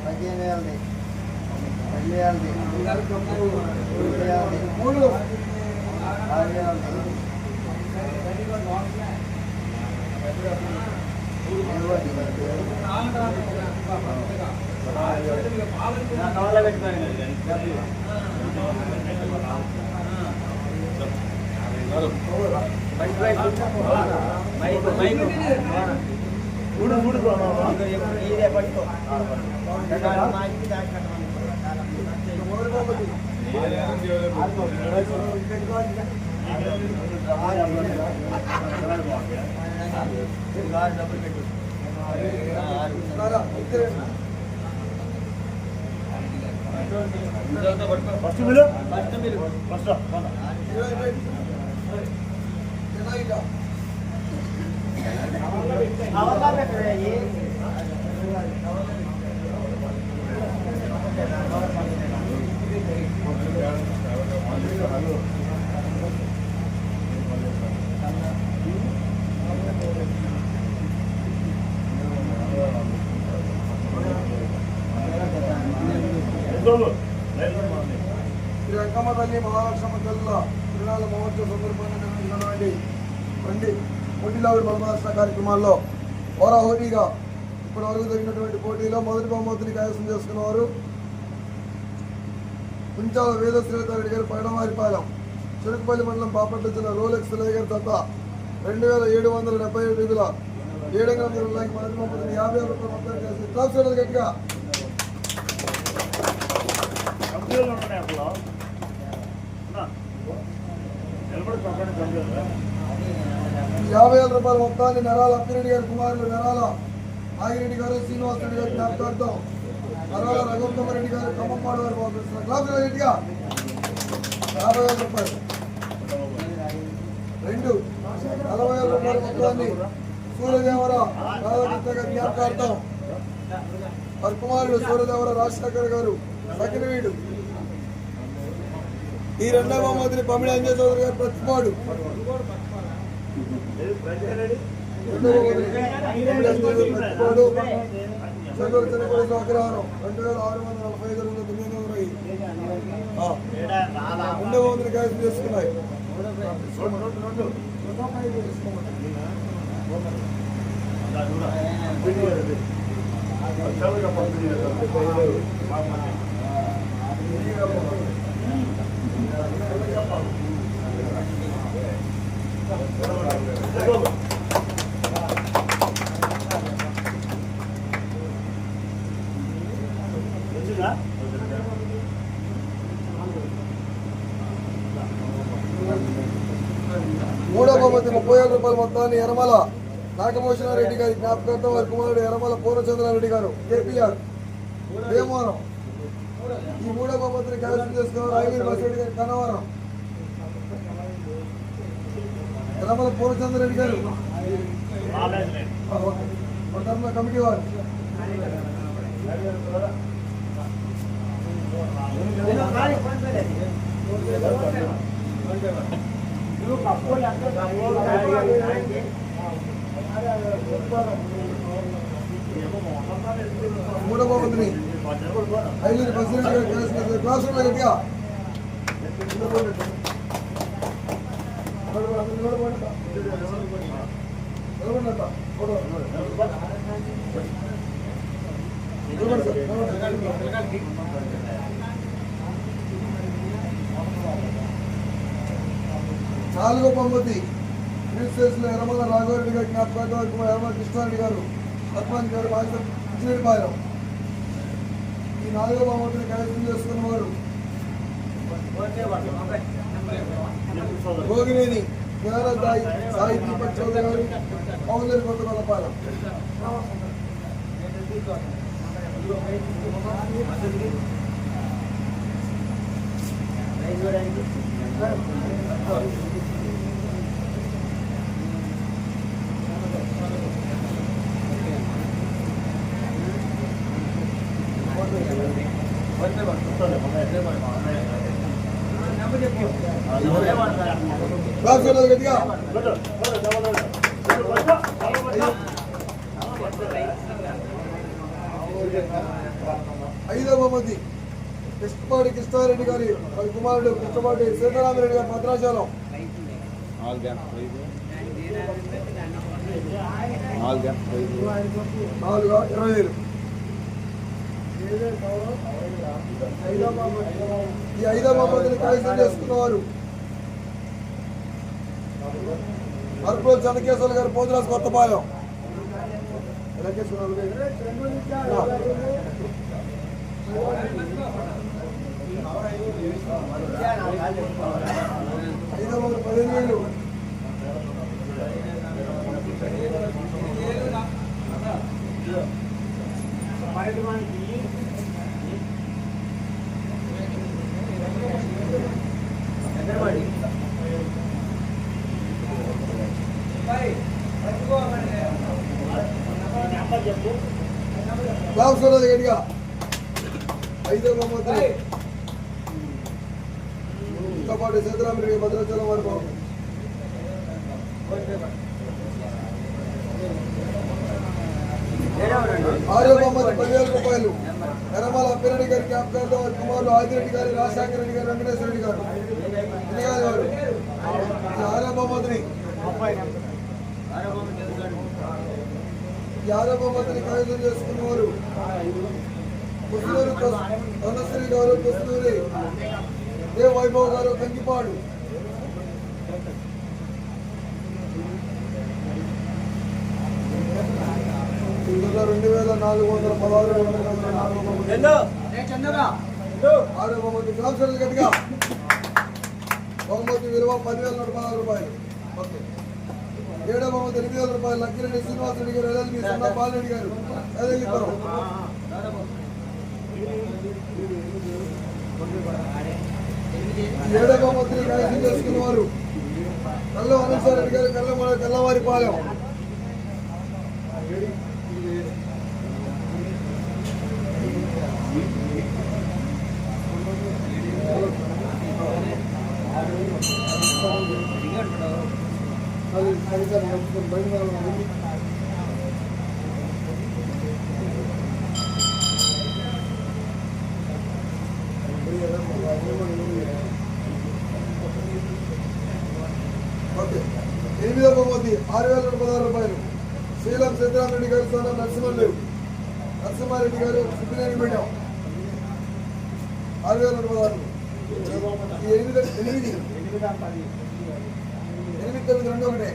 పదిహేను వేలది రెండు వేలది మూడు వేలది ఆరు వేలది బహుమతి డబ్బులు పెట్టు నారా, ఇద్దరు. ఫస్ట్ మీరు ఫస్ట్ ఇరవై శ్రీ అంకమ్మ తల్లి మహాలక్ష్మ తల్లిలో తిరునాళ్ళ మహోత్సవ సందర్భంగా నిర్వహించినటువంటి రండి. పోటీలావిడి బలమాసిన కార్యక్రమాల్లో హోరాహోరీగా ఇప్పటి వరకు జరిగినటువంటి పోటీలో మొదటి బహుమతిని కైవసం చేసుకున్నవారు కుంచాల వేదశ్రీతారెడ్డి గారు పైడమారిపాలెం చెరుకుపల్లి మండలం బాపట్ల జిల్లా రోలెక్స్ లేగర్ తప్ప రెండు వేల ఏడు వందల డెబ్బై ఏడు నిధుల ఏడు వందల ఇరవై మొదటి బహుమతిని యాభై రూపాయలు మొత్తం చేసి క్లాస్ చేయడం గట్టిగా. నిలబడి యాభై వేల రూపాయల మొత్తాన్ని నరాల అప్పిరెడ్డి గారి కుమారులు నరాల ఆగిరెడ్డి గారు శ్రీనివాస రెడ్డి గారి జ్ఞాపకార్థం నరాల రఘుత్తమ రెడ్డి గారు కమ్మపాడు గారు పంపిస్తున్నారు. క్లాస్ రెడ్డిగా. యాభై వేల రూపాయలు. రెండు నలభై వేల రూపాయల మొత్తాన్ని సూర్యదేవర రాధాకృష్ణ గారి జ్ఞాపకార్థం. వారి కుమారుడు సూర్యదేవర రాజశేఖర్ గారు సకినవీడు ఈ రెండవ మంత్రి పమిడి అంజయ్ చౌదరి గారు ప్రతిపాడు రెండవ బహుమతి అగ్రహారం రెండు వేల ఆరు వందల నలభై ఐదు వందల తొమ్మిది వందల ఇరవై రెండవ చేసుకున్నాయి మూడో బహుమతి ముప్పై ఏడు రూపాయల మొత్తాన్ని ఎరమల నాగభూషణారెడ్డి గారి జ్ఞాపకార్థం వారి కుమారుడు ఎరమల పూర్ణచంద్రారెడ్డి గారు కేపీఆర్. భీమవరం ఈ మూడో బహుమతిని కైవసం చేసుకున్నారు ఐవీ బసిరెడ్డి గారి కనవరం తెలంగాణ పూర్ణచంద్ర రెడ్డి గారు కమిటీ వారు. మూడవ బహుమతిని ఐదు క్లాస్ రూమ్లో గట్టిగా నిలబడండి. ఫోటో. నిలబడి సార్, నిలబడి. నాలుగో బహుమతి క్రీస్తులో ఎర్రమల రాఘవరెడ్డి గారి జ్ఞాపకార్థం ఎర్రమల కృష్ణారెడ్డి గారు సర్పంచ్ గారు బాధ్యత ఇచ్చిరెడ్డిపాలెం ఈ నాలుగో బహుమతిని కైవసం చేసుకున్న వారు భోగినేని జ్ఞానదాయి సాయి దీపక్ చౌదరి గారు పౌందరి కొత్త కొలపాలెం క్లాస్ గట్టిగా ఐదవ బహుమతి కృష్ణపాటి కృష్ణారెడ్డి గారి వారి కుమారుడు కృష్ణపాటి సీతారామరెడ్డి గారి భద్రాచలం. నాలుగు ఇరవై వేలు ఈ హైదరాబాద్ బహుమతిని చేసుకున్నవారు. అరకులో చంద్రకేశ్వర గారు పోతురాజు కొత్తపాలెం. హైదరాబాద్ పదిహేను వేలు నెంబర్ ఐదవ బహుమతి ఇంకా పాటు సీతారామరెడ్డి భద్రాచలం వారి బాబు. ఆరో బహుమతి పదివేల రూపాయలు. ఎర్రమల అప్పిరెడ్డి గారి క్యాంప్ గారితో వారి కుమారులు ఆదిరెడ్డి గారి రాజశేఖర రెడ్డి గారు వెంకటేశ్వర రెడ్డి గారు. ఎన్నికల వారు. ఈ ఆరో బహుమతిని. ఈ ఆరో బహుమతిని కైవసం చేసుకున్నవారు పుస్తూరు ధనశ్రీ గారు పుస్తూరి దేవ్ వైభవ్ గారు కంకిపాడు రెండు వేల నాలుగు వందల పదహారు రెండు వందల నాలుగు బహుమతి. ఆరో బహుమతి గ్రామసభలు గట్టిగా బహుమతి విలువ పదివేల నూట పదహారు రూపాయలు ఓకే ఏడో బహుమతి ఎనిమిది వేల రూపాయలు లక్కిరెడ్డి శ్రీనివాసరెడ్డి గారు ఎల్ఎల్బి సున్నా బాలరెడ్డి గారు ఎల్ఎల్లిపురం ఏడో బహుమతిని కైవసం చేసుకున్న వారు కల్ల అనంతరెడ్డి గారు కల్ల కల్లవారి పాలెం అది సరిగ్గా బయట ఓకే ఎనిమిదో బహుమతి ఆరు వేల పదహారు రూపాయలు. శ్రీలం సిద్ధరామరెడ్డి గారు సోన నరసింహలేవు నరసింహారెడ్డి గారు సిద్ధినేని పెట్టాం ఆరు వేల పదహారు ఎనిమిది ఎనిమిది. ఎనిమిది తొమ్మిది రెండు ఒకటే.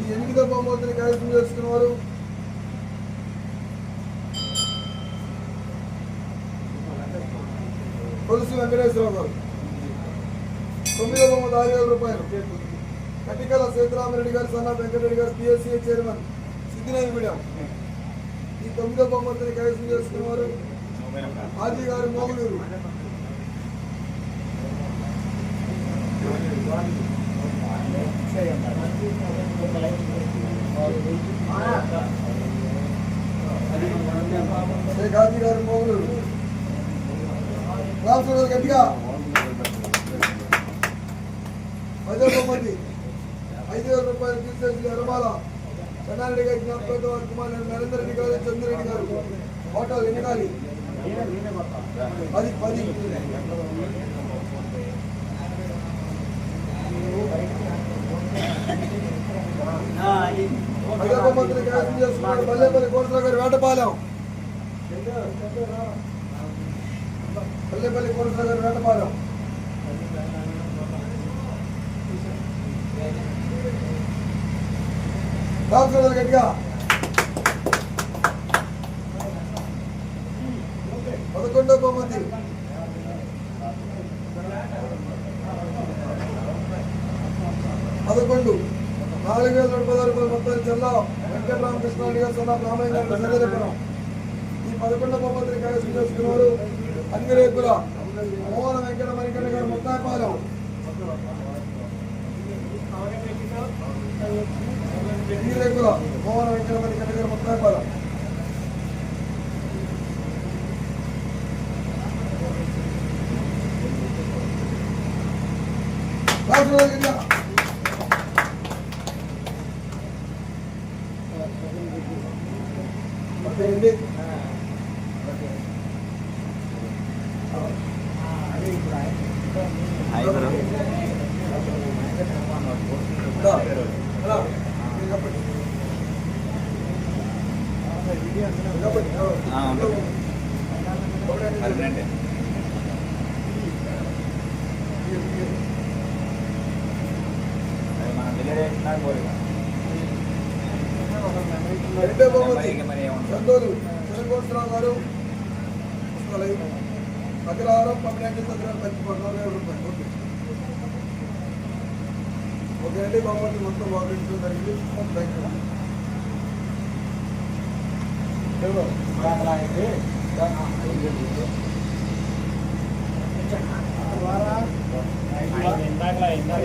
ఈ ఎనిమిదో బహుమతిని కైవసం చేసుకున్న వారు కొలుసు వెంకటేశ్వరరావు గారు. తొమ్మిదో బొమ్మ ఆరు వేల రూపాయలు. కటికల సీతారామరెడ్డి గారు సన్నా వెంకటరెడ్డి గారు పిఎస్సీ చైర్మన్ సిద్ధినేని మీడియం ఈ తొమ్మిదో బహుమతిని కైవసం చేసుకున్నవారు ఆది గారు మోగులూరు. గాంధీ గారు మోగులూరు. రామచంద్ర గట్టిగా. పదో బహుమతి. రూపాయలు తీసేసి చెన్నారెడ్డి గారి జ్ఞాపకంతో వారి నరేందర్ రెడ్డి గారు చంద్రరెడ్డి గారు. హోటల్ ఎన్నికాలి పది పది. పదో బహుమతిని కైవసం చేసుకున్నాడు పల్లెపల్లి కోటరావు గారు వేటపాలెం. పల్లెపల్లి కోటరావు గారు వేటపాలెం. రామచంద్ర గట్టిగా. పదకొండో బహుమతి. పదకొండు. నాలుగు వేల నలభై పదహారు రూపాయలు మొత్తం జిల్లా వెంకటరామకృష్ణారెడ్డి గారు సొన్న రామయ్య గారు చంద్రపురం ఈ పదకొండో బహుమతిని కైవసం చేసుకున్నారు. రేపుల మోహన వెంకట మణికర్ గారు ముత్తాయపాలెం అంగిరేకుల మోహన వెంకట మణికంఠ గారు ముత్తాయపాలెం రాజు ఓకే అండి దా. రా. ఇది కప్పండి. ఇది కప్పండి. ఆ, ఉంటుంది. ఒకటే పర్మనెంట్ అది మనం డెలివరీ అయినా పోలేదు రెండో బహుమతి అగ్రహారం పన్నెండు దగ్గర పచ్చి పద్నాలుగు వేల రూపాయలు ఓకే ఓకే అండి బహుమతి మొత్తం బాగుంటుంది జరిగింది థ్యాంక్ యూ ఏమో? ఇందాక ఇందాక